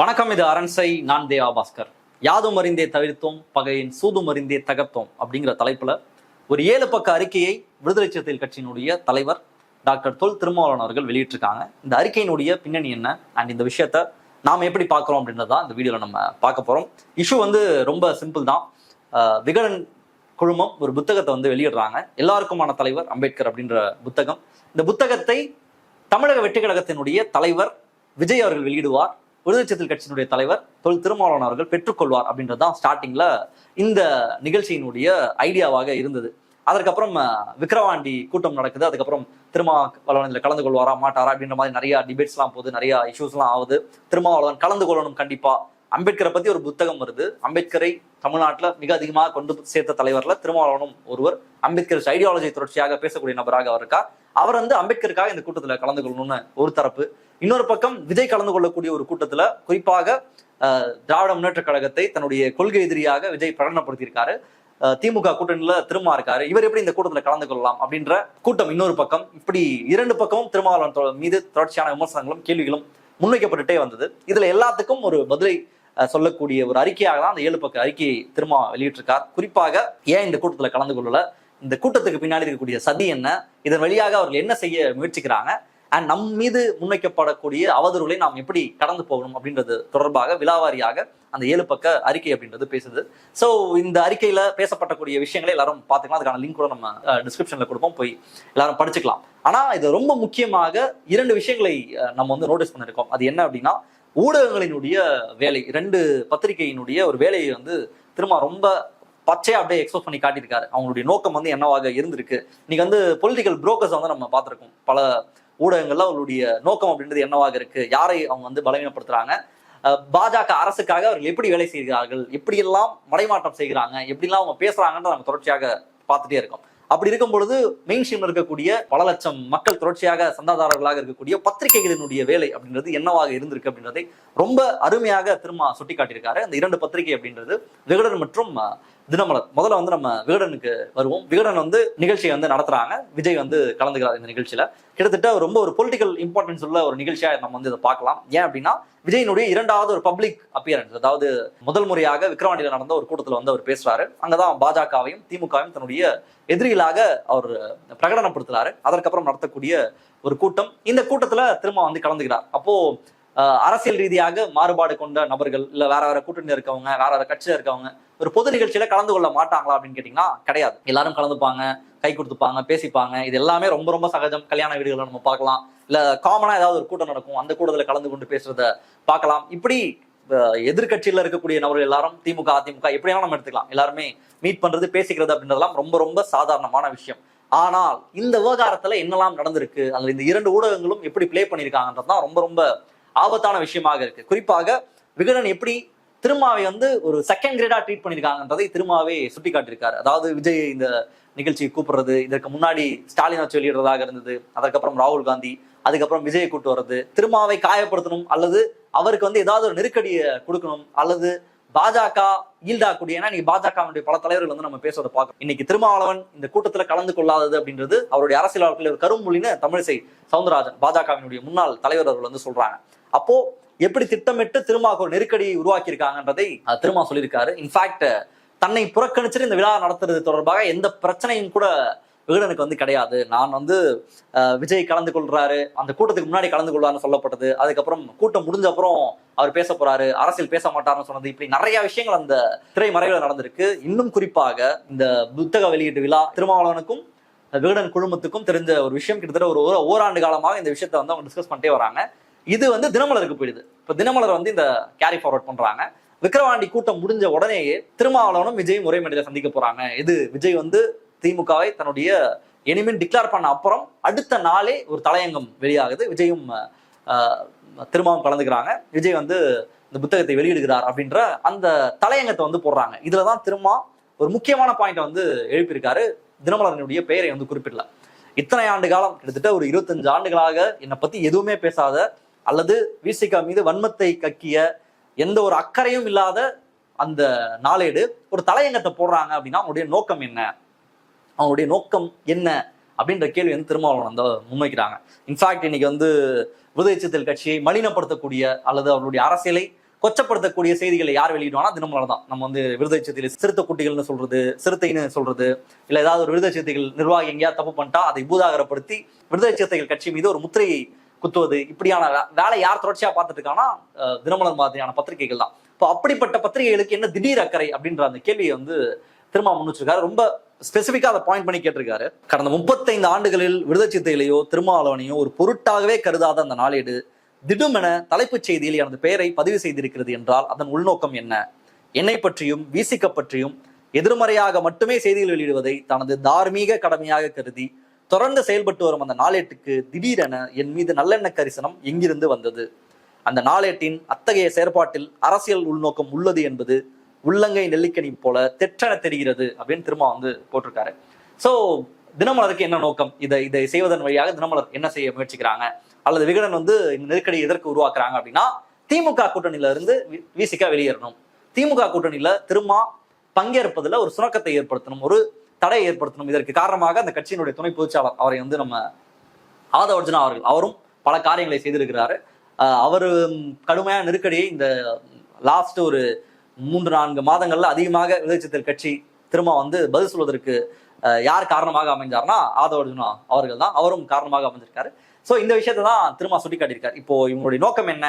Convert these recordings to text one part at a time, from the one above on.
வணக்கம் இது அரண்சை நான் தேவா பாஸ்கர் யாதும் அறிந்தே தவிர்த்தோம் பகையின் சூதும் அறிந்தே தகர்த்தோம் அப்படிங்கிற தலைப்புல ஒரு ஏழு பக்க அறிக்கையை விடுதலை சிறுத்தைகள் கட்சியினுடைய தலைவர் டாக்டர் தொல் திருமாவளவன் அவர்கள் வெளியிட்டிருக்காங்க. இந்த அறிக்கையினுடைய பின்னணி என்ன அண்ட் இந்த விஷயத்த நாம் எப்படி பார்க்குறோம் அப்படின்றத இந்த வீடியோவில் நம்ம பார்க்க போகிறோம் இஷ்யூ வந்து ரொம்ப சிம்பிள் தான். விகடன் குழுமம் ஒரு புத்தகத்தை வந்து வெளியிடுறாங்க. எல்லாருக்குமான தலைவர் அம்பேத்கர் அப்படின்ற புத்தகம். இந்த புத்தகத்தை தமிழக வெற்றி கழகத்தினுடைய தலைவர் விஜய் அவர்கள் வெளியிடுவார். விருதுச்சத்தில் கட்சியினுடைய தலைவர் தொல் திருமாவளவன் அவர்கள் பெற்றுக்கொள்வார் அப்படின்றது தான் ஸ்டார்டிங்கில் இந்த நிகழ்ச்சியினுடைய ஐடியாவாக இருந்தது. அதற்கப்புறம் விக்ரவாண்டி கூட்டம் நடக்குது. அதுக்கப்புறம் திருமாவளவன் இதில் கலந்து கொள்வாரா மாட்டாரா அப்படின்ற மாதிரி நிறைய டிபேட்ஸ்லாம் போகுது. நிறைய இஷ்யூஸ்லாம் ஆகுது. திருமாவளவன் கலந்து கொள்ளணும் கண்டிப்பா. அம்பேத்கரை பத்தி ஒரு புத்தகம் வருது. அம்பேத்கரை தமிழ்நாட்டில் மிக அதிகமாக கொண்டு சேர்த்த தலைவர்ல திருமாவளவனும் ஒருவர். அம்பேத்கர் ஐடியாலஜி தொடர்ச்சியாக பேசக்கூடிய நபராக அவர் இருக்கா? அவர் வந்து அம்பேத்கருக்காக இந்த கூட்டத்தில் கலந்து கொள்ளணும்னு ஒரு தரப்பு. இன்னொரு பக்கம் விஜய் கலந்து கொள்ளக்கூடிய ஒரு கூட்டத்துல குறிப்பாக திராவிட முன்னேற்ற கழகத்தை தன்னுடைய கொள்கை எதிரியாக விஜய் பிரகடனப்படுத்தியிருக்காரு. அஹ், திமுக கூட்டணியில திருமா இருக்காரு. இவர் எப்படி இந்த கூட்டத்துல கலந்து கொள்ளலாம் அப்படின்ற கூட்டம் இன்னொரு பக்கம். இப்படி இரண்டு பக்கமும் திருமாவளவன் மீது தொடர்ச்சியான விமர்சனங்களும் கேள்விகளும் முன்வைக்கப்பட்டுட்டே வந்தது. இதுல எல்லாத்துக்கும் ஒரு பதிலை சொல்லக்கூடிய ஒரு அறிக்கையாக தான் அந்த ஏழு பக்க அறிக்கையை திரும்ப வெளியிட்டிருக்கார். குறிப்பாக ஏன் இந்த கூட்டத்துல கலந்து கொள்ளல? இந்த கூட்டத்துக்கு பின்னாடி இருக்கக்கூடிய சதி என்ன? இதன் வழியாக அவர்கள் என்ன செய்ய முயற்சிக்கிறாங்க? அண்ட் நம் மீது முன்வைக்கப்படக்கூடிய அவதூறுகளை நாம் எப்படி கடந்து போகணும் அப்படின்றது தொடர்பாக விலாவாரியாக அந்த ஏழு பக்க அறிக்கை அப்படின்றது பேசுது. ஸோ இந்த அறிக்கையில பேசப்படக்கூடிய விஷயங்களை எல்லாரும் பார்த்துக்கலாம். அதுக்கான லிங்க் கூட நம்ம டிஸ்கிரிப்ஷன்ல கொடுப்போம். போய் எல்லாரும் படிச்சுக்கலாம். ஆனா இது ரொம்ப முக்கியமாக இரண்டு விஷயங்களை நம்ம வந்து நோட்டீஸ் பண்ணிருக்கோம். அது என்ன அப்படின்னா ஊடகங்களினுடைய வேலை ரெண்டு பத்திரிகையினுடைய ஒரு வேலையை வந்து திரும்ப ரொம்ப பச்சையா அப்படியே எக்ஸ்போஸ் பண்ணி காட்டியிருக்காரு. அவங்களுடைய நோக்கம் வந்து என்னவாக இருந்திருக்கு. இன்னைக்கு வந்து பொலிட்டிக்கல் புரோக்கர்ஸ் வந்து நம்ம பார்த்துருக்கோம். பல ஊடகங்கள்ல அவங்களுடைய நோக்கம் அப்படின்றது என்னவாக இருக்கு யாரை அவங்க வந்து பலவீனப்படுத்துறாங்க பாஜக அரசுக்காக அவர்கள் எப்படி வேலை செய்கிறார்கள் எப்படியெல்லாம் மடைமாற்றம் செய்கிறாங்க எப்படிலாம் அவங்க பேசுறாங்கன்னு நம்ம தொடர்ச்சியாக பார்த்துட்டே இருக்கோம். அப்படி இருக்கும் பொழுது மெயின் ஸ்ட்ரீம்ல இருக்கக்கூடிய பல லட்சம் மக்கள் தொடர்ச்சியாக சந்தாதாரர்களாக இருக்கக்கூடிய பத்திரிகைகளினுடைய வேலை அப்படின்றது என்னவாக இருந்திருக்கு அப்படின்றதை ரொம்ப அருமையாக திரும்ப சுட்டி காட்டியிருக்காரு அந்த இரண்டு பத்திரிகை அப்படின்றது விகடன் மற்றும் தினமலர். முதல்ல வந்து நம்ம விகடனுக்கு வருவோம். விகடன் வந்து நிகழ்ச்சியை வந்து நடத்துறாங்க. விஜய் வந்து கலந்துக்கிறார் இந்த நிகழ்ச்சியில. கிட்டத்தட்ட ரொம்ப ஒரு பொலிட்டிக்கல் இம்பார்ட்டன்ஸ் உள்ள ஒரு நிகழ்ச்சியா நம்ம வந்து இதை பார்க்கலாம். ஏன் அப்படின்னா விஜயினுடைய இரண்டாவது ஒரு பப்ளிக் அப்பியரன்ஸ் அதாவது முதல் முறையாக விக்ரவாண்டியில நடந்த ஒரு கூட்டத்துல வந்து அவர் பேசுறாரு. அங்கதான் பாஜகவையும் திமுகவையும் தன்னுடைய எதிரிகளாக அவர் பிரகடனப்படுத்துறாரு. அதற்கப்புறம் நடத்தக்கூடிய ஒரு கூட்டம். இந்த கூட்டத்துல திரும்ப வந்து கலந்துக்கிறார். அப்போ அரசியல் ரீதியாக மாறுபாடு கொண்ட நபர்கள் இல்ல வேற வேற கூட்டணி இருக்கவங்க வேற வேற கட்சியில இருக்கவங்க ஒரு பொது நிகழ்ச்சியில கலந்து கொள்ள மாட்டாங்களா அப்படின்னு கேட்டீங்கன்னா கிடையாது. எல்லாரும் கலந்துப்பாங்க கை கொடுத்துப்பாங்க பேசிப்பாங்க. இது எல்லாமே ரொம்ப ரொம்ப சகஜம். கல்யாண வீடுகளை நம்ம பார்க்கலாம். இல்ல காமனா ஏதாவது ஒரு கூட்டம் நடக்கும். அந்த கூட்டத்துல கலந்து கொண்டு பேசுறத பார்க்கலாம். இப்படி எதிர்கட்சியில இருக்கக்கூடிய நபர்கள் எல்லாரும் திமுக அதிமுக எப்படியாலும் நம்ம எடுத்துக்கலாம். எல்லாருமே மீட் பண்றது பேசிக்கிறது அப்படின்றதெல்லாம் ரொம்ப ரொம்ப சாதாரணமான விஷயம். ஆனால் இந்த விவகாரத்துல என்னெல்லாம் நடந்திருக்கு அதுல இந்த இரண்டு ஊடகங்களும் எப்படி ப்ளே பண்ணியிருக்காங்கன்றது தான் ரொம்ப ரொம்ப ஆபத்தான விஷயமாக இருக்கு. குறிப்பாக விகடன் எப்படி திருமாவை வந்து ஒரு செகண்ட் கிரேடா ட்ரீட் பண்ணியிருக்காங்கன்றதை திருமாவே சுட்டி காட்டியிருக்காரு அதாவது விஜய் இந்த நிகழ்ச்சி கூப்பிடுறது இதற்கு முன்னாடி ஸ்டாலினை வெளியிடுறதாக இருந்தது அதற்கப்புறம் ராகுல் காந்தி அதுக்கப்புறம் விஜயை கூட்டு வர்றது. திருமாவை காயப்படுத்தணும் அல்லது அவருக்கு வந்து ஏதாவது ஒரு நெருக்கடியை கொடுக்கணும் அல்லது பாஜக ஈல்டாக்கூடிய ஏன்னா இன்னைக்கு பாஜகவுடைய பல தலைவர்கள் வந்து நம்ம பேசுறதை பார்க்கணும் இன்னைக்கு திருமாவளவன் இந்த கூட்டத்துல கலந்து கொள்ளாதது அப்படின்றது அவருடைய அரசியல் வாழ்க்கையில் ஒரு கரும்புள்ளின்னு தமிழிசை சவுந்தரராஜன் பாஜகவினுடைய முன்னாள் தலைவர் அவர்கள் வந்து சொல்றாங்க. அப்போ எப்படி திட்டமிட்டு திருமாவுக்கு ஒரு நெருக்கடியை உருவாக்கியிருக்காங்கன்றதை திருமா சொல்லியிருக்காரு. இன்ஃபேக்ட் தன்னை புறக்கணிச்சுட்டு இந்த விழா நடத்துறது தொடர்பாக எந்த பிரச்சனையும் கூட விகடனுக்கு வந்து கிடையாது. நான் வந்து விஜய் கலந்து கொள்றாரு. அந்த கூட்டத்துக்கு முன்னாடி கலந்து கொள்வார்னு சொல்லப்பட்டது. அதுக்கப்புறம் கூட்டம் முடிஞ்ச அப்புறம் அவர் பேச போறாரு. அரசியல் பேச மாட்டாருன்னு சொன்னது. இப்படி நிறைய விஷயங்கள் அந்த திரைமறைவில் நடந்திருக்கு. இன்னும் குறிப்பாக இந்த புத்தக வெளியீட்டு விழா திருமாவளவனுக்கும் விகடன் குழுமத்துக்கும் தெரிஞ்ச ஒரு விஷயம். கிட்டத்தட்ட ஒரு ஓராண்டு காலமாக இந்த விஷயத்த வந்து அவங்க டிஸ்கஸ் பண்ணிட்டே வராங்க. இது வந்து தினமலருக்கு போயிடுது இப்போ தினமலர் வந்து இந்த கேரி ஃபார்வர்ட் பண்றாங்க. விக்ரவாண்டி கூட்டம் முடிஞ்ச உடனேயே திருமாவளவனும் விஜய் ஒரே மேடையில சந்திக்க போறாங்க. இது விஜய் வந்து திமுகவை தன்னுடைய எனிமின் டிக்ளேர் பண்ண அப்புறம் அடுத்த நாளே ஒரு தலையங்கம் வெளியாகுது. விஜயும் அஹ், திருமாவும் கலந்துக்கிறாங்க. விஜய் வந்து இந்த புத்தகத்தை வெளியிடுகிறார் அப்படின்ற அந்த தலையங்கத்தை வந்து போடுறாங்க. இதுலதான் திருமா ஒரு முக்கியமான பாயிண்ட்டை வந்து எழுப்பியிருக்காரு. தினமலரனுடைய பெயரை வந்து குறிப்பிடல. இத்தனை ஆண்டு காலம் கிட்டத்தட்ட ஒரு இருபத்தஞ்சு ஆண்டுகளாக என்னை பத்தி எதுவுமே பேசாத அல்லது விசிகா மீது வன்மத்தை கக்கிய எந்த ஒரு அக்கறையும் இல்லாத அந்த நாளேடு ஒரு தலையங்கத்தை போடுறாங்க அப்படின்னா அவங்களுடைய நோக்கம் என்ன? அவங்களுடைய நோக்கம் என்ன? அப்படின்ற கேள்வி வந்து திருமாவளவன் வந்து முன்வைக்கிறாங்க. இன்ஃபேக்ட் இன்னைக்கு வந்து விடுதலை கட்சியை மலினப்படுத்தக்கூடிய அல்லது அவருடைய அரசியலை கொச்சப்படுத்தக்கூடிய செய்திகளை யார் வெளியிடுவானா தினமலர் தான் நம்ம வந்து விருதை சிறுத்தை குட்டிகள்னு சொல்றது சிறுத்தைன்னு சொல்றது இல்லை ஏதாவது ஒரு விருதை நிர்வாகி எங்கேயா தப்பு பண்ணிட்டா அதை பூதாகரப்படுத்தி விடுதலை கட்சி மீது ஒரு முத்திரையை குத்துவது இப்படியான வேலை யார் தொடர்ச்சியா பார்த்துட்டு இருக்காங்கன்னா தினமலர் மாதிரியான பத்திரிகைகள் தான். இப்போ அப்படிப்பட்ட பத்திரிகைகளுக்கு என்ன திடீர் அக்கறை அப்படின்ற அந்த கேள்வியை வந்து திரும்ப முன்னிச்சிருக்காரு ரொம்ப ஸ்பெசிஃபிக்காக அதை பாயிண்ட் பண்ணி கேட்டிருக்காரு. கடந்த முப்பத்தைந்து ஆண்டுகளில் விருதச்சித்தையிலேயோ திருமாவளவனையோ ஒரு பொருட்டாகவே கருதாத அந்த நாளேடு திடுமென தலைப்புச் செய்தியில் எனது பெயரை பதிவு செய்திருக்கிறது என்றால் அதன் உள்நோக்கம் என்ன? என்னை பற்றியும் வீசிக்க பற்றியும் எதிர்மறையாக மட்டுமே செய்திகள் வெளியிடுவதை தனது தார்மீக கடமையாக கருதி தொடர்ந்து செயல்பட்டு வரும் அந்த நாளேட்டுக்கு திடீரென என் மீது நல்லெண்ண கரிசனம் எங்கிருந்து வந்தது? அந்த நாளேட்டின் அத்தகைய செயற்பாட்டில் அரசியல் உள்நோக்கம் உள்ளது என்பது உள்ளங்கை நெல்லிக்கனி போல தெற்றென தெரிகிறது அப்படின்னு திரும்ப வந்து போட்டிருக்காரு. சோ தினமலருக்கு என்ன நோக்கம்? இதை இதை செய்வதன் வழியாக தினமலர் என்ன செய்ய முயற்சிக்கிறாங்க? அல்லது விகடன் வந்து இந்த நெருக்கடியை எதற்கு உருவாக்குறாங்க அப்படின்னா திமுக கூட்டணியில இருந்து வி- விசிக வெளியேறணும். திமுக கூட்டணியில திரும்ப பங்கேற்பதுல ஒரு சுணக்கத்தை ஏற்படுத்தணும். ஒரு தடையை ஏற்படுத்தணும். இதற்கு காரணமாக அந்த கட்சியினுடைய துணை பொதுச்சாளர் அவரை வந்து நம்ம ஆதவர்ஜுனா அவர்கள் அவரும் பல காரியங்களை செய்திருக்கிறாரு. அவர் அவரு கடுமையான நெருக்கடியை இந்த லாஸ்ட் ஒரு மூன்று நான்கு மாதங்கள்ல அதிகமாக விளைச்சத்தில் கட்சி திரும்ப வந்து பதில் சொல்வதற்கு யார் காரணமாக அமைஞ்சார்னா ஆதவர்ஜுனா அவர்கள் தான். அவரும் காரணமாக அமைஞ்சிருக்காரு ஸோ இந்த விஷயத்தை தான் திரும்ப சுட்டி காட்டியிருக்காரு இப்போ இவங்களுடைய நோக்கம் என்ன?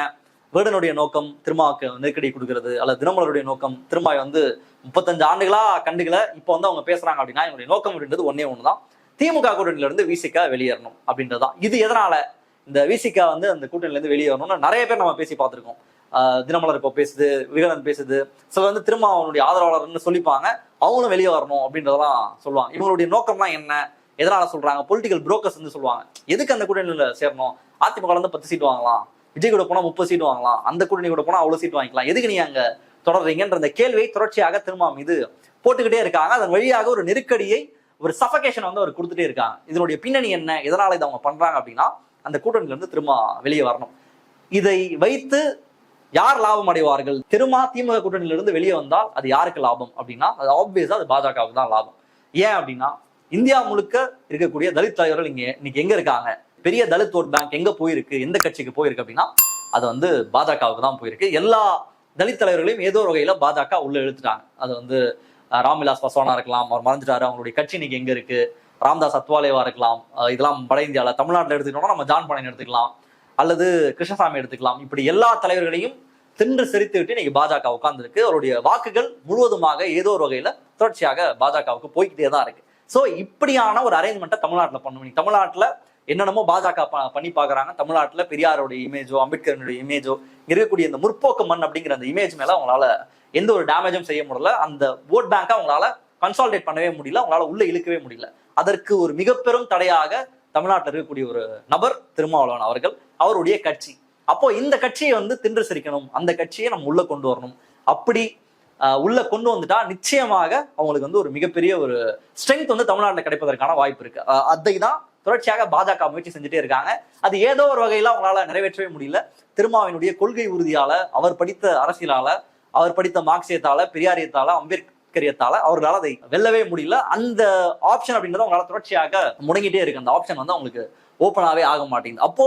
வேடனுடைய நோக்கம் திருமாவுக்கு நெருக்கடி கொடுக்கறது அல்லது தினமலருடைய நோக்கம் திரும்ப வந்து முப்பத்தஞ்சு ஆண்டுகளா கண்டுகள இப்போ வந்து அவங்க பேசுறாங்க அப்படின்னா இவங்களுடைய நோக்கம் அப்படின்றது ஒன்னே ஒண்ணுதான். திமுக கூட்டணியில இருந்து விசிக வெளியேறணும் அப்படின்றதுதான். இது எதனால இந்த விசிக வந்து அந்த கூட்டணியில இருந்து வெளியேறணும்னு நிறைய பேர் நம்ம பேசி பார்த்திருக்கோம். ஆஹ் தினமலர் இப்போ பேசுது விகடன் பேசுது. சில வந்து திரும்ப அவனுடைய ஆதரவாளர்னு சொல்லிப்பாங்க. அவங்களும் வெளியே வரணும் அப்படின்றதெல்லாம் சொல்லுவாங்க. இவங்களுடைய நோக்கம்லாம் என்ன? எதனால சொல்றாங்க? பொலிட்டிக்கல் புரோக்கர்ஸ் வந்து சொல்லுவாங்க. எதுக்கு அந்த கூட்டணியில சேரணும்? அதிமுக வந்து பத்து சீட் வாங்கலாம். விஜய் கூட போனா முப்பது சீட் வாங்கலாம். அந்த கூட்டணி கூட போனா அவ்வளவு சீட் வாங்கிக்கலாம். எதுக்கு நீ அங்க தொடர்றீங்கன்ற அந்த கேள்வியை தொடர்ச்சியாக திரும்ப இது போட்டுக்கிட்டே இருக்காங்க. அதன் வழியாக ஒரு நெருக்கடியை ஒரு சஃபகேஷன் வந்து அவர் கொடுத்துட்டே இருக்காங்க. இதனுடைய பின்னணி என்ன? எதனால இதை அவங்க பண்றாங்க அப்படின்னா அந்த கூட்டணியில இருந்து திரும்ப வெளியே வரணும். இதை வைத்து யார் லாபம் அடைவார்கள்? திருமா திமுக கூட்டணியில இருந்து வெளியே வந்தால் அது யாருக்கு லாபம் அப்படின்னா அது ஆப்வியஸா அது பாஜகவுக்கு தான் லாபம். ஏன் அப்படின்னா இந்தியா முழுக்க இருக்கக்கூடிய தலித் தலைவர்கள் இங்க இன்னைக்கு எங்க இருக்காங்க? பெரிய தலித் ஓட் பேங்க் எங்க போயிருக்கு? எந்த கட்சிக்கு போயிருக்கு அப்படின்னா அது வந்து பாஜகவுக்கு தான் போயிருக்கு. எல்லா தலித் தலைவர்களையும் ஏதோ ஒரு வகையில பாஜக உள்ள இழுத்துட்டாங்க. அது வந்து ராம்விலாஸ் பாஸ்வானா இருக்கலாம் அவர் மறைஞ்சிட்டாரு அவங்களுடைய கட்சி இன்னைக்கு எங்க இருக்கு? ராம்தாஸ் அத்வாலேவா இருக்கலாம் இதெல்லாம் வட இந்தியாவில் தமிழ்நாட்டில் எடுத்துக்கிட்டோம்னா நம்ம ஜான் பாண்டியன் எடுத்துக்கலாம். அல்லது கிருஷ்ணசாமி எடுத்துக்கலாம். இப்படி எல்லா தலைவர்களையும் தின்று செறித்து விட்டு இன்னைக்கு பாஜக உட்கார்ந்துருக்கு. அவருடைய வாக்குகள் முழுவதுமாக ஏதோ ஒரு வகையில தொடர்ச்சியாக பாஜகவுக்கு போய்கிட்டே தான் இருக்கு. ஸோ இப்படியான ஒரு அரேஞ்ச்மெண்ட்டை தமிழ்நாட்டில் பண்ணணும். தமிழ்நாட்டில் என்னென்னமோ பாஜக பண்ணி பாக்குறாங்க தமிழ்நாட்டுல பெரியாரோட இமேஜோ அம்பேத்கரனுடைய இமேஜோ இருக்கக்கூடிய இந்த முற்போக்கு மண் அப்படிங்கிற அந்த இமேஜ் மேல அவங்களால எந்த ஒரு டேமேஜும் செய்ய முடியல. அந்த ஓட் பேங்கை அவங்களால கன்சால்டேட் பண்ணவே முடியல. அவங்களால உள்ள இழுக்கவே முடியல. அதற்கு ஒரு மிக பெரும் தடையாக தமிழ்நாட்டில் இருக்கக்கூடிய ஒரு நபர் திருமாவளவன் அவர்கள் அவருடைய கட்சி. அப்போ இந்த கட்சியை வந்து தின்று சிரிக்கணும். அந்த கட்சியை நம்ம உள்ள கொண்டு வரணும். அப்படி உள்ள கொண்டு வந்துட்டா நிச்சயமாக அவங்களுக்கு வந்து ஒரு மிகப்பெரிய ஒரு ஸ்ட்ரென்த் வந்து தமிழ்நாட்டில் கிடைப்பதற்கான வாய்ப்பு இருக்கு. அதை தான் தொடர்ச்சியாக பாஜக முயற்சி செஞ்சுட்டே இருக்காங்க. அது ஏதோ ஒரு வகையில அவங்களால நிறைவேற்றவே முடியல. திருமாவினுடைய கொள்கை உறுதியால அவர் படித்த அரசியலால அவர் படித்த மார்க்சியத்தால பெரியாரியத்தால அம்பேத்கரியத்தால அவர்களால் அதை வெல்லவே முடியல. அந்த ஆப்ஷன் அப்படின்றத அவங்களால தொடர்ச்சியாக முடங்கிட்டே இருக்கு. அந்த ஆப்ஷன் வந்து அவங்களுக்கு ஓப்பனாவே ஆக மாட்டேங்குது. அப்போ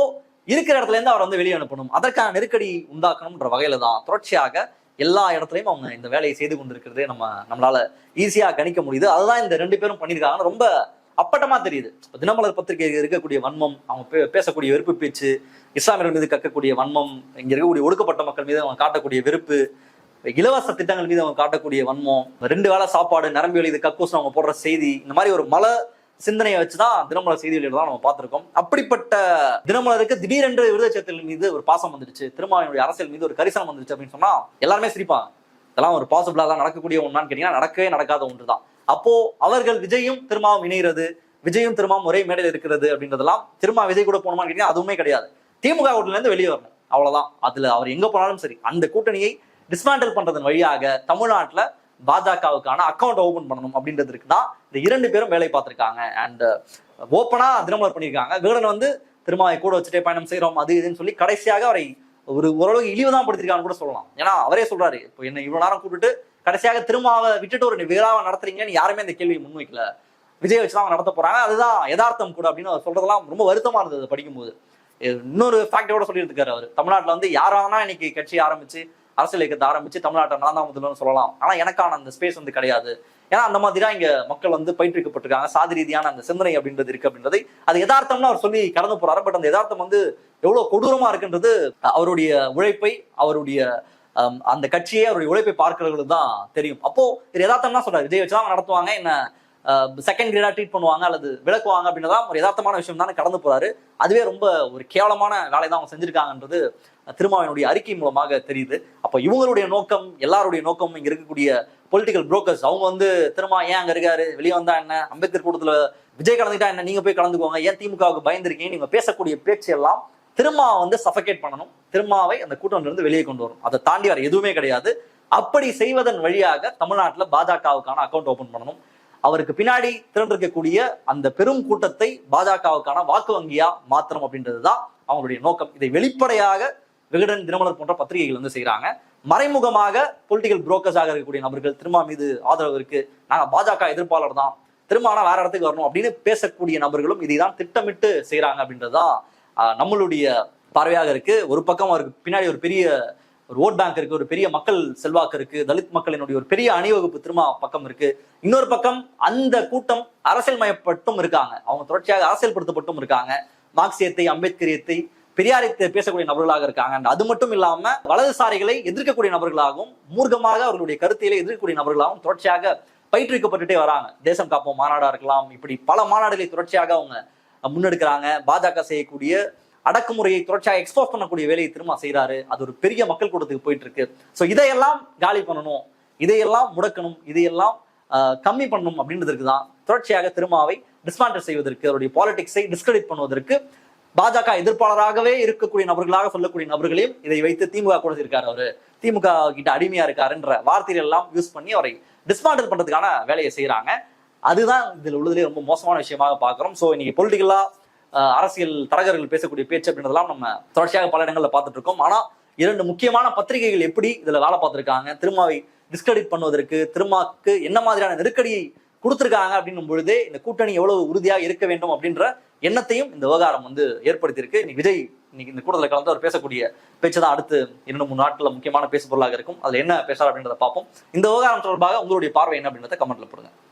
இருக்கிற இடத்துல இருந்து அவர் வந்து வெளியே அனுப்பணும். அதற்கான நெருக்கடி உண்டாக்கணும்ன்ற வகையில தான் தொடர்ச்சியாக எல்லா இடத்துலயும் அவங்க இந்த வேலையை செய்து கொண்டிருக்கிறதே நம்ம நம்மளால ஈஸியா கணிக்க முடியுது. அதுதான் இந்த ரெண்டு பேரும் பண்ணியிருக்காங்க ரொம்ப அப்பட்டமா தெரியுது. தினமலர் பத்திரிகை இருக்கக்கூடிய வன்மம் அவங்க பே- பேசக்கூடிய வெறுப்பு பேச்சு இஸ்லாமியர்கள் மீது கக்கக்கூடிய வன்மம் இங்க இருக்கக்கூடிய ஒடுக்கப்பட்ட மக்கள் மீது அவங்க காட்டக்கூடிய வெறுப்பு இலவச திட்டங்கள் மீது அவங்க காட்டக்கூடிய வன்மம் ரெண்டு வேளை சாப்பாடு நரம்பு வெளியுது கக்கூஸ் அவங்க போடுற செய்தி இந்த மாதிரி ஒரு மல சிந்தனையை வச்சுதான் தினமலர் செய்தி தான் நம்ம பார்த்திருக்கோம். அப்படிப்பட்ட தினமலருக்கு திடீரென்று விருதச்சத்தில் மீது ஒரு பாசம் வந்துருச்சு திருமாவினுடைய அரசியல் மீது ஒரு கரிசனம் வந்துடுச்சு அப்படின்னு சொன்னா எல்லாருமே சிரிப்பாங்க. இதெல்லாம் ஒரு பாசிபிளா தான் நடக்கக்கூடிய ஒன்றான்னு கேட்டீங்கன்னா நடக்கவே நடக்காத ஒன்று தான் அப்போ அவர்கள் விஜயும் திருமாவும் இணைகிறது. விஜயும் திருமாவும் ஒரே மேடையில் இருக்கிறது அப்படின்றதெல்லாம் திருமா விஜய் கூட போகணுமான்னு கேட்டீங்கன்னா அதுவுமே கிடையாது. திமுக கூட்டணிலேருந்து வெளியே வரணும். அவ்வளவுதான். அதுல அவர் எங்க போனாலும் சரி அந்த கூட்டணியை டிஸ்மேண்டில் பண்றதன் வழியாக தமிழ்நாட்டுல பாஜகவுக்கான அக்கௌண்ட் ஓபன் பண்ணணும் அப்படின்றதுக்கு தான் இந்த இரண்டு பேரும் வேலை பார்த்திருக்காங்க. அண்ட் ஓப்பனா uh, தினமலர் பண்ணியிருக்காங்க. விகடன் வந்து திருமாவை கூட வச்சுட்டே பயணம் செய்கிறோம் அது இதுன்னு சொல்லி கடைசியாக அவரை ஒரு ஓரளவுக்கு இழிவு தான் படுத்திருக்கான்னு கூட சொல்லலாம். ஏன்னா அவரே சொல்றாரு இப்போ என்ன இவ்வளவு நேரம் கூப்பிட்டு கடைசியாக திருமாவை விட்டுட்டு ஒரு விழாவை நடத்துறீங்கன்னு யாருமே இந்த கேள்வியை முன்வைக்கல. விஜய் வச்சு தான் அவங்க நடத்த போறாங்க. அதுதான் யதார்த்தம் கூட அப்படின்னு அவர் சொல்றதெல்லாம் ரொம்ப வருத்தமா இருந்தது படிக்கும்போது. இன்னொரு ஃபேக்டரோட சொல்லியிருக்காரு அவர். தமிழ்நாட்டில் வந்து யாரானா இன்னைக்கு கட்சி ஆரம்பிச்சு அரசியல் இயக்கத்தை ஆரம்பிச்சு தமிழ்நாட்டை நான் தான் சொல்லலாம். ஆனா எனக்கான அந்த ஸ்பேஸ் வந்து கிடையாது. ஏன்னா அந்த மாதிரி தான் இங்க மக்கள் வந்து பயிற்றுவிக்கப்பட்டிருக்காங்க. சாதி ரீதியான அந்த சிந்தனை அப்படின்றது இருக்கு அப்படின்றதை. அது யதார்த்தம்னு அவர் சொல்லி கடந்து போறாரு. பட் அந்த யதார்த்தம் வந்து எவ்வளவு கொடூரமா இருக்குன்றது அவருடைய உழைப்பை அவருடைய அந்த கட்சியே அவருடைய உழைப்பை பார்க்கிறவர்களுக்கு தான் தெரியும். அப்போ இது யதார்த்தம் தான் சொல்றாரு. விஜய் வச்சு தான் நடத்துவாங்க என்ன செகண்ட் கிரேடா ட்ரீட் பண்ணுவாங்க அல்லது விளக்குவாங்க அப்படின்றதா ஒரு யதார்த்தமான விஷயம் தானே கடந்து போறாரு. அதுவே ரொம்ப ஒரு கேவலமான வேலை தான் அவங்க செஞ்சிருக்காங்கன்றது திருமாவினுடைய அறிக்கை மூலமாக தெரியுது. அப்போ இவங்களுடைய நோக்கம் எல்லாருடைய நோக்கமும் இங்க இருக்கக்கூடிய பொலிட்டிக்கல் புரோக்கர்ஸ் அவங்க வந்து திருமா ஏன் அங்க இருக்காரு? வெளியே வந்தா என்ன? அம்பேத்கர் கூட்டத்துல விஜய் கலந்துட்டா என்ன? நீங்க போய் கலந்துக்கோங்க. ஏன் திமுகவுக்கு பயந்துருக்கீங்க? நீங்க பேசக்கூடிய பேச்சு எல்லாம் திருமாவை வந்து சஃபகேட் பண்ணணும். திருமாவை அந்த கூட்டம்ல இருந்து வெளியே கொண்டு வரும் அதை தாண்டி வர எதுவுமே கிடையாது. அப்படி செய்வதன் வழியாக தமிழ்நாட்டில் பாஜகவுக்கான அக்கௌண்ட் ஓபன் பண்ணணும். அவருக்கு பின்னாடி திரண்டிருக்கக்கூடிய அந்த பெரும் கூட்டத்தை பாஜகவுக்கான வாக்கு வங்கியா அப்படின்றது அப்படின்றதுதான் அவங்களுடைய நோக்கம். இதை வெளிப்படையாக விகடன் தினமலர் போன்ற பத்திரிகைகள் வந்து செய்கிறாங்க மறைமுகமாக பொலிட்டிக்கல் புரோக்கர்ஸாக இருக்கக்கூடிய நபர்கள் திருமா மீது ஆதரவு இருக்கு. நாங்கள் பாஜக எதிர்ப்பாளர் தான். திருமானா வேற இடத்துக்கு வரணும் அப்படின்னு பேசக்கூடிய நபர்களும் இதை தான் திட்டமிட்டு செய்கிறாங்க அப்படின்றதான் நம்மளுடைய பார்வையாக இருக்கு. ஒரு பக்கம் அவருக்கு பின்னாடி ஒரு பெரிய ஒரு ஓட் பேங்க் இருக்கு ஒரு பெரிய மக்கள் செல்வாக்கு இருக்கு தலித் மக்களினுடைய ஒரு பெரிய அணிவகுப்பு திருமா பக்கம் இருக்கு. இன்னொரு பக்கம் அந்த கூட்டம் அரசியல் மயப்பட்டும் இருக்காங்க. அவங்க தொடர்ச்சியாக அரசியல்படுத்தப்பட்டும் இருக்காங்க. மார்க்சியத்தை அம்பேத்கரியத்தை பெரியாரை பேசக்கூடிய நபர்களாக இருக்காங்க. அது மட்டும் இல்லாம வலதுசாரிகளை எதிர்க்கக்கூடிய நபர்களாகவும் மூர்க்கமாக அவர்களுடைய கருத்திலே எதிர்க்கக்கூடிய நபர்களாகவும் தொடர்ச்சியாக பயிற்றுவிக்கப்பட்டுட்டே வராங்க. தேசம் காப்போம் மாநாடா இருக்கலாம். இப்படி பல மாநாடுகளை தொடர்ச்சியாக அவங்க முன்னெடுக்கிறாங்க. பாஜக செய்யக்கூடிய அடக்குமுறையை தொடர்ச்சியாக எக்ஸ்போஸ் பண்ணக்கூடிய வேலையை திரும்ப செய்கிறாரு அது ஒரு பெரிய மக்கள் கூட்டத்துக்கு போயிட்டு இருக்கு ஸோ இதையெல்லாம் காலி பண்ணணும். இதையெல்லாம் முடக்கணும். இதையெல்லாம் கம்மி பண்ணணும் அப்படின்றதுக்கு தான் தொடர்ச்சியாக திருமாவை டிஸ்மாண்டல் செய்வதற்கு அவருடைய பாலிடிக்ஸை டிஸ்கிரெடிட் பண்ணுவதற்கு பாஜக எதிர்ப்பாளராகவே இருக்கக்கூடிய நபர்களாக சொல்லக்கூடிய நபர்களையும் இதை வைத்து திமுக கூட இருக்காரு அவரு. திமுக கிட்ட அடிமையா இருக்காருன்ற வார்த்தைகள் எல்லாம் யூஸ் பண்ணி அவரை டிஸ்மாண்டல் பண்றதுக்கான வேலையை செய்யறாங்க அதுதான் இதில் உள்ளதுலேயே ரொம்ப மோசமான விஷயமாக பார்க்குறோம். ஸோ இன்னைக்கு பொலிட்டிக்கலா அரசியல் தரகர்கள் பேசக்கூடிய பேச்சு அப்படின்றதெல்லாம் நம்ம தொடர்ச்சியாக பல இடங்களில் பார்த்துட்டு இருக்கோம். இரண்டு முக்கியமான பத்திரிகைகள் எப்படி இதில் வேலை பார்த்துருக்காங்க திருமாவை டிஸ்கிரெடிட் பண்ணுவதற்கு திருமாக்கு என்ன மாதிரியான நெருக்கடியை கொடுத்துருக்காங்க அப்படின்னும் பொழுதே இந்த கூட்டணி எவ்வளவு உறுதியாக இருக்க வேண்டும் அப்படின்ற எண்ணத்தையும் இந்த விவகாரம் வந்து ஏற்படுத்தியிருக்கு. இன்னைக்கு விஜய் இன்னைக்கு இந்த கூட்டத்தில் கலந்து அவர் பேசக்கூடிய பேச்சு தான் அடுத்து இரண்டு மூணு நாட்களில் முக்கியமான பேசு பொருளாக இருக்கும். அதில் என்ன பேசுறாரு அப்படின்றத பார்ப்போம். இந்த விவகாரம் தொடர்பாக உங்களுடைய பார்வை என்ன அப்படின்றத கமெண்ட்ல போடுங்க.